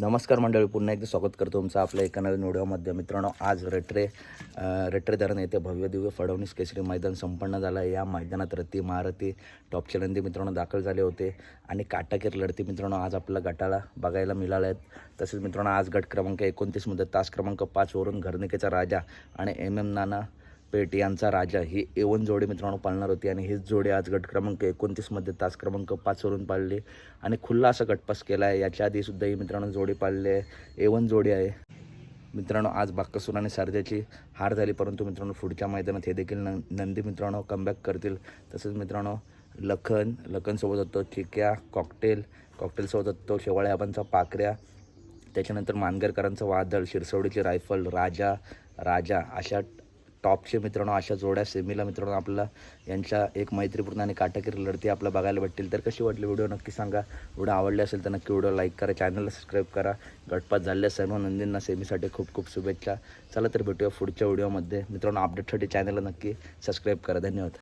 नमस्कार मंडळी पुन्हा एकदा स्वागत करतो तुमचं आपल्या एका नवीन व्हिडिओमध्ये मित्रांनो आज रेट्रे रेट्रे धरण येथे भव्य दिव्य फडवणीस केसरी मैदान संपन्न झालं. आहे या मैदानात रती महारथी टॉपचे नंदी मित्रांनो दाखल झाले होते. आणि काटाकीर लढती मित्रांनो आज आपल्या गटाला बघायला मिळाल्या आहेत. तसेच मित्रांनो आज गट क्रमांक एकोणतीसमध्ये तास क्रमांक पाचवरून घरनिकेचा राजा आणि एम एम नाना पेट यांचा राजा. ही एवन जोडी मित्रांनो पाळणार होती आणि हीच जोडी आज गट क्रमांक एकोणतीसमध्ये तास क्रमांक पाचवरून पाळली. आणि खुल्ला असा गटपास केला आहे याच्या आधीसुद्धा ही मित्रांनो जोडी पाळली आहे. एवन जोडी आहे. मित्रांनो आज बाक्कसूर आणि सारद्याची हार झाली परंतु मित्रांनो पुढच्या मैदानात हे देखील न नंदी मित्रांनो कमबॅक करतील. तसंच मित्रांनो लखन लखनसोबत होतो चिक्या कॉकटेल कॉकटेलसोबत होतो शेवाळे आबांचा पाकऱ्या. त्याच्यानंतर मानगरकरांचं वादळ शिरसवडीची रायफल राजा राजा अशा टॉपचे मित्रांनो अशा जोड्या सेमीला मित्रांनो आपल्याला यांच्या एक मैत्रीपूर्ण आणि काटाकीर लढती आपल्याला बघायला भेटतील. तर कशी वाटली व्हिडिओ? नक्की सांगा. व्हिडिओ आवडले असेल तर नक्की व्हिडिओ लाईक करा. चॅनलला सबस्क्राईब करा. गटपात झालेल्या सर्व नंदींना सेमीसाठी खूप खूप शुभेच्छा. चला तर भेटूया पुढच्या व्हिडिओमध्ये. मित्रांनो अपडेटसाठी चॅनलला नक्की सबस्क्राईब करा. धन्यवाद.